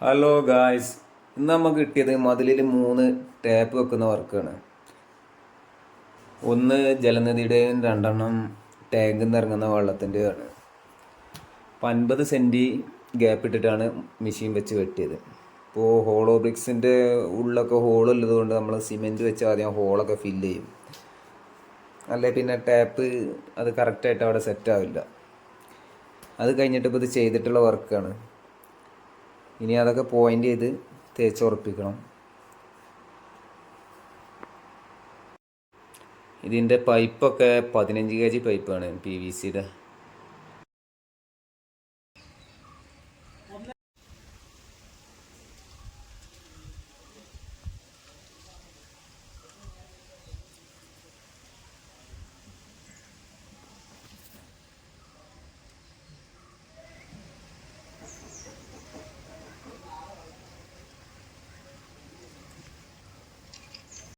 Hello guys ഇന്ന് നമുക്ക് കിട്ടിയത് മതിലിൽ മൂന്ന് ടാപ്പ് വെക്കുന്ന വർക്കാണ് ഒന്ന് ജലനിധിയുടെയും രണ്ടെണ്ണം ടാങ്കിൽ നിന്ന് ഇറങ്ങുന്ന വെള്ളത്തിന്റെയാണ് അപ്പം അൻപത് സെന്റി ഗ്യാപ്പ് ഇട്ടിട്ടാണ് മെഷീൻ വെച്ച് വെട്ടിയത്. ഇപ്പോൾ ഹോളോ ബ്രിക്സിന്റെ ഉള്ളൊക്കെ ഹോളുള്ളത് കൊണ്ട് നമ്മൾ സിമെന്റ് വെച്ച് ആദ്യം ഹോളൊക്കെ ഫില്ല് ചെയ്യും. അല്ലെ പിന്നെ ടാപ്പ് അത് കറക്റ്റായിട്ട് അവിടെ സെറ്റ് ആവില്ല. അത് കഴിഞ്ഞിട്ട് ഇപ്പോൾ ഇത് ചെയ്തിട്ടുള്ള വർക്കാണ് ഇനി അതൊക്കെ പോയിന്റ് ചെയ്ത് തേച്ച് ഉറപ്പിക്കണം. ഇതിന്റെ പൈപ്പൊക്കെ പതിനഞ്ച് കെ ജി പൈപ്പാണ് പി വി സിയുടെ